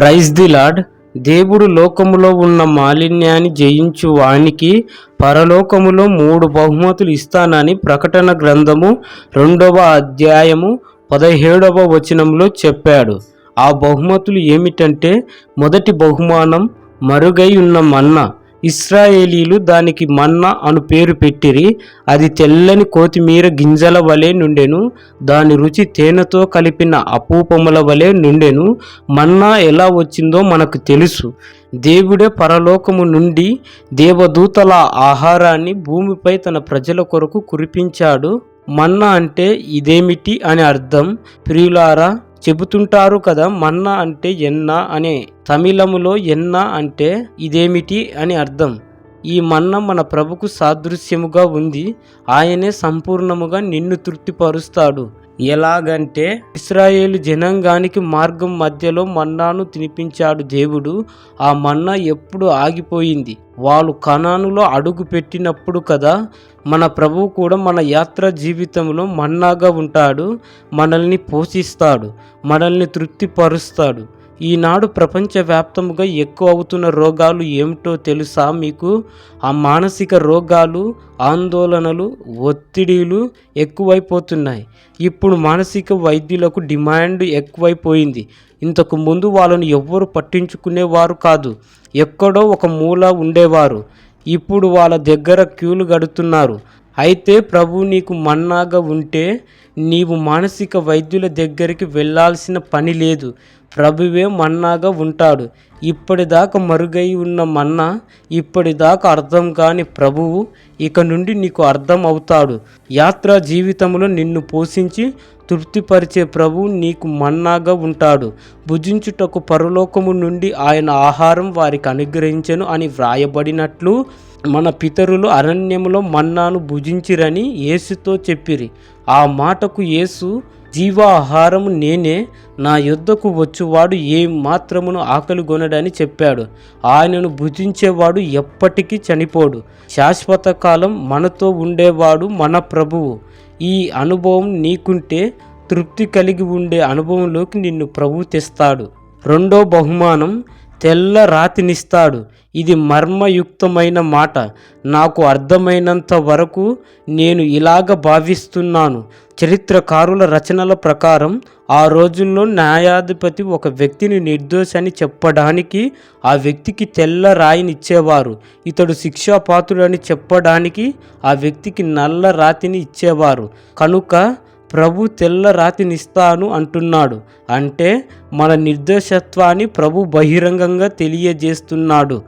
Praise the lord దేవుడు లోకములో ఉన్న మాలిన్యాన్ని జయించు వానికి పరలోకములో మూడు బహుమతులు ఇస్తానని ప్రకటన గ్రంథము రెండవ అధ్యాయము పదిహేడవ వచనంలో చెప్పాడు. ఆ బహుమతులు ఏమిటంటే మొదటి బహుమానం మరుగై ఉన్న మన్నా. ఇస్రాయేలీలు దానికి మన్నా అను పేరు పెట్టిరి అది తెల్లని కోతిమీర గింజల వలె నుండెను దాని రుచి తేనెతో కలిపిన అపూపముల వలె నుండెను. మన్నా ఎలా వచ్చిందో మనకు తెలుసు. దేవుడే పరలోకము నుండి దేవదూతల ఆహారాన్ని భూమిపై తన ప్రజల కొరకు కురిపించాడు. మన్నా అంటే ఇదేమిటి అని అర్థం. ప్రియులారా చెబుతుంటారు కదా మన్నా అంటే ఎన్న అనే తమిళములో ఎన్న అంటే ఇదేమిటి అని అర్థం. ఈ మన్న మన ప్రభుకు సాదృశ్యముగా ఉంది ఆయనే సంపూర్ణముగా నిన్ను తృప్తిపరుస్తాడు. ఎలాగంటే ఇస్రాయేలు జనాంగానికి మార్గం మధ్యలో మన్నాను తినిపించాడు దేవుడు ఆ మన్నా ఎప్పుడు ఆగిపోయింది. వాళ్ళు కణానులో అడుగు పెట్టినప్పుడు కదా మన ప్రభువు కూడా మన యాత్ర జీవితంలో మన్నాగా ఉంటాడు మనల్ని పోషిస్తాడు మనల్ని తృప్తిపరుస్తాడు. ఈనాడు ప్రపంచవ్యాప్తంగా ఎక్కువ అవుతున్న రోగాలు ఏమిటో తెలుసా మీకు? ఆ మానసిక రోగాలు ఆందోళనలు ఒత్తిడిలు ఎక్కువైపోతున్నాయి. ఇప్పుడు మానసిక వైద్యులకు డిమాండ్ ఎక్కువైపోయింది. ఇంతకు ముందు వాళ్ళను ఎవ్వరు పట్టించుకునేవారు కాదు. ఎక్కడో ఒక మూల ఉండేవారు. ఇప్పుడు వాళ్ళ దగ్గర క్యూలు గడుతున్నారు. అయితే ప్రభు నీకు మన్నాగా ఉంటే నీవు మానసిక వైద్యుల దగ్గరికి వెళ్ళాల్సిన పని లేదు. ప్రభువే మన్నాగా ఉంటాడు. ఇప్పటిదాకా మరుగై ఉన్న మన్నా ఇప్పటిదాకా అర్థం కాని ప్రభువు ఇక నుండి నీకు అర్థం అవుతాడు. యాత్రా జీవితంలో నిన్ను పోషించి తృప్తిపరిచే ప్రభు నీకు మన్నాగా ఉంటాడు. భుజించుటకు పరలోకము నుండి ఆయన ఆహారం వారికి అనుగ్రహించను అని వ్రాయబడినట్లు మన పితరులు అరణ్యములో మన్నాను భుజించిరని యేసుతో చెప్పిరి. ఆ మాటకు యేసు జీవాహారము నేనే నా యుద్ధకు వచ్చువాడు ఏ మాత్రమును ఆకలి కొనడని చెప్పాడు. ఆయనను భుజించేవాడు ఎప్పటికీ చనిపోడు. శాశ్వత కాలం మనతో ఉండేవాడు మన ప్రభువు. ఈ అనుభవం నీకుంటే తృప్తి కలిగి ఉండే అనుభవంలోకి నిన్ను ప్రభు తెస్తాడు. రెండో బహుమానం తెల్ల రాతినిస్తాడు. ఇది మర్మయుక్తమైన మాట. నాకు అర్థమైనంత వరకు నేను ఇలాగ భావిస్తున్నాను. చరిత్రకారుల రచనల ప్రకారం ఆ రోజుల్లో న్యాయాధిపతి ఒక వ్యక్తిని నిర్దోషని చెప్పడానికి ఆ వ్యక్తికి తెల్ల రాయిని ఇచ్చేవారు ఇతడు శిక్షాపాత్రుడని చెప్పడానికి ఆ వ్యక్తికి నల్ల రాతిని ఇచ్చేవారు. కనుక ప్రభు తెల్ల రాతినిస్తాను అంటున్నాడు. అంటే మన నిర్దోషత్వాన్ని ప్రభు బహిరంగంగా తెలియజేస్తున్నాడు.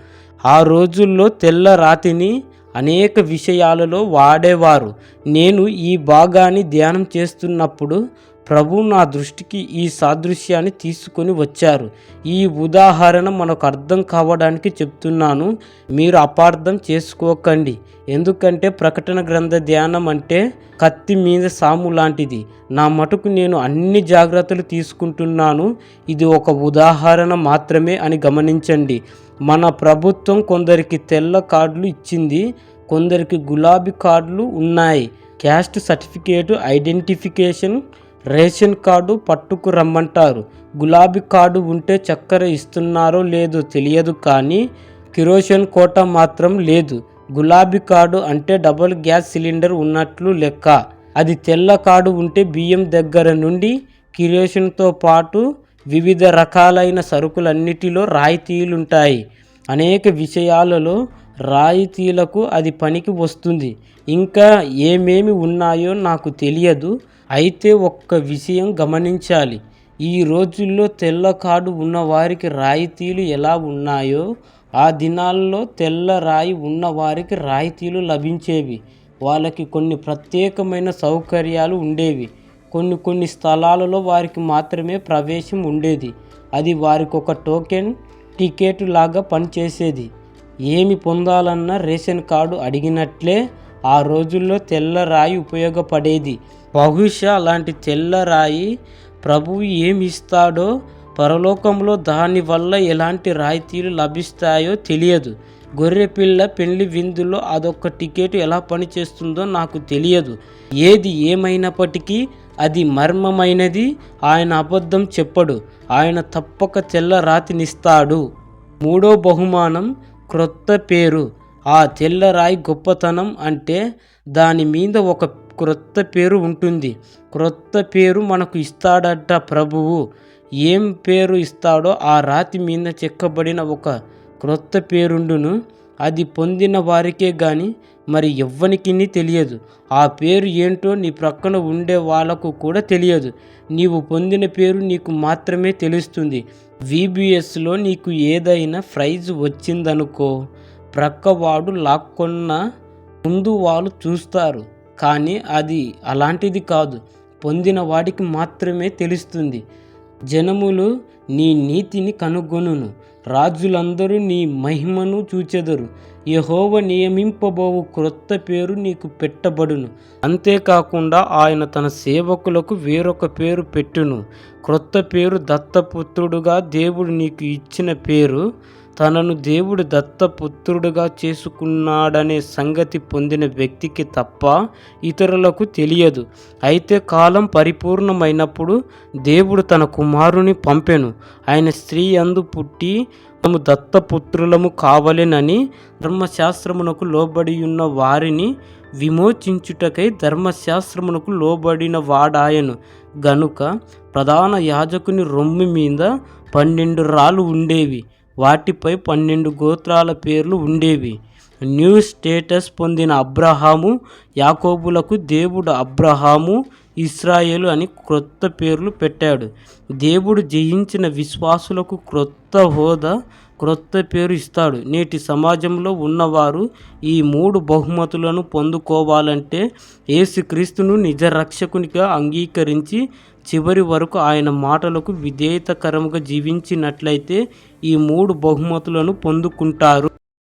ఆ రోజుల్లో తెల్ల రాతిని అనేక విషయాలలో వాడేవారు. నేను ఈ భాగాన్ని ధ్యానం చేస్తున్నప్పుడు ప్రభు నా దృష్టికి ఈ సాదృశ్యాన్ని తీసుకొని వచ్చారు. ఈ ఉదాహరణ మనకు అర్థం కావడానికి చెప్తున్నాను. మీరు అపార్థం చేసుకోకండి. ఎందుకంటే ప్రకటన గ్రంథ ధ్యానం అంటే కత్తి మీద సాము లాంటిది. నా మటుకు నేను అన్ని జాగ్రత్తలు తీసుకుంటున్నాను. ఇది ఒక ఉదాహరణ మాత్రమే అని గమనించండి. మన ప్రభుత్వం కొందరికి తెల్ల కార్డులు ఇచ్చింది. కొందరికి గులాబీ కార్డులు ఉన్నాయి. Caste certificate identification ration card పట్టుకు రమ్మంటారు. గులాబీ కార్డు ఉంటే చక్కెర ఇస్తున్నారో లేదో తెలియదు కానీ కిరోషన్ కోట మాత్రం లేదు. గులాబీ కార్డు అంటే డబుల్ గ్యాస్ సిలిండర్ ఉన్నట్లు లెక్క. అది తెల్ల కార్డు ఉంటే బియ్యం దగ్గర నుండి కిరోషన్తో పాటు వివిధ రకాలైన సరుకులన్నిటిలో రాయితీలుంటాయి. అనేక విషయాలలో రాయితీలకు అది పనికి వస్తుంది. ఇంకా ఏమేమి ఉన్నాయో నాకు తెలియదు. అయితే ఒక్క విషయం గమనించాలి. ఈ రోజుల్లో తెల్ల కార్డు ఉన్నవారికి రాయితీలు ఎలా ఉన్నాయో ఆ దినాల్లో తెల్ల రాయి ఉన్నవారికి రాయితీలు లభించేవి. వాళ్ళకి కొన్ని ప్రత్యేకమైన సౌకర్యాలు ఉండేవి. కొన్ని కొన్ని స్థలాలలో వారికి మాత్రమే ప్రవేశం ఉండేది. అది వారికి ఒక టోకెన్ టికెట్ లాగా పనిచేసేది. ఏమి పొందాలన్నా రేషన్ కార్డు అడిగినట్లే ఆ రోజుల్లో తెల్ల రాయి ఉపయోగపడేది. బహుశా అలాంటి తెల్లరాయి ప్రభువు ఏమి ఇస్తాడో పరలోకంలో దానివల్ల ఎలాంటి రాయితీలు లభిస్తాయో తెలియదు. గొర్రెపిల్ల పెళ్ళి విందులో అదొక టికెట్ ఎలా పనిచేస్తుందో నాకు తెలియదు. ఏది ఏమైనప్పటికీ అది మర్మమైనది. ఆయన అబద్ధం చెప్పడు. ఆయన తప్పక తెల్ల రాతినిస్తాడు. మూడో బహుమానం క్రొత్త పేరు. ఆ తెల్లరాయి గొప్పతనం అంటే దాని మీద ఒక క్రొత్త పేరు ఉంటుంది. క్రొత్త పేరు మనకు ఇస్తాడట ప్రభువు. ఏం పేరు ఇస్తాడో ఆ రాతి మీద చెక్కబడిన ఒక క్రొత్త పేరుండును. అది పొందిన వారికే గాని మరి ఎవ్వనికి తెలియదు. ఆ పేరు ఏంటో నీ ప్రక్కన ఉండే వాళ్ళకు కూడా తెలియదు. నీవు పొందిన పేరు నీకు మాత్రమే తెలుస్తుంది. విబిఎస్లో నీకు ఏదైనా ప్రైజ్ వచ్చిందనుకో ప్రక్కవాడు లాక్కున్న ముందు వాళ్ళు చూస్తారు. కానీ అది అలాంటిది కాదు. పొందిన వాడికి మాత్రమే తెలుస్తుంది. జనములు నీ నీతిని కనుగొనును. రాజులందరూ నీ మహిమను చూచెదరు. యహోవ నియమింపబోవు క్రొత్త పేరు నీకు పెట్టబడును. అంతేకాకుండా ఆయన తన సేవకులకు వేరొక పేరు పెట్టును. క్రొత్త పేరు దత్తపుత్రుడుగా దేవుడు నీకు ఇచ్చిన పేరు తనను దేవుడు దత్తపుత్రుడుగా చేసుకున్నాడనే సంగతి పొందిన వ్యక్తికి తప్ప ఇతరులకు తెలియదు. అయితే కాలం పరిపూర్ణమైనప్పుడు దేవుడు తన కుమారుని పంపెను. ఆయన స్త్రీ అందు పుట్టి మనము దత్తపుత్రులము కావలెనని ధర్మశాస్త్రమునకు లోబడి ఉన్న వారిని విమోచించుటకై ధర్మశాస్త్రమునకు లోబడిన వాడాయను. గనుక ప్రధాన యాజకుని రొమ్ము మీద పన్నెండు రాళ్ళు ఉండేవి. వాటిపై పన్నెండు గోత్రాల పేర్లు ఉండేవి. న్యూ స్టేటస్ పొందిన అబ్రహాము యాకోబులకు దేవుడు అబ్రహాము ఇస్రాయేలు అని క్రొత్త పేర్లు పెట్టాడు. దేవుడు జయించిన విశ్వాసులకు క్రొత్త హోదా క్రొత్త పేరు ఇస్తాడు. నేటి సమాజంలో ఉన్నవారు ఈ మూడు బహుమతులను పొందుకోవాలంటే యేసుక్రీస్తును నిజ రక్షకునిగా అంగీకరించి చివరి వరకు ఆయన మాటలకు విధేయతకరముగా జీవించినట్లయితే ఈ మూడు బహుమతులను పొందుకుంటారు.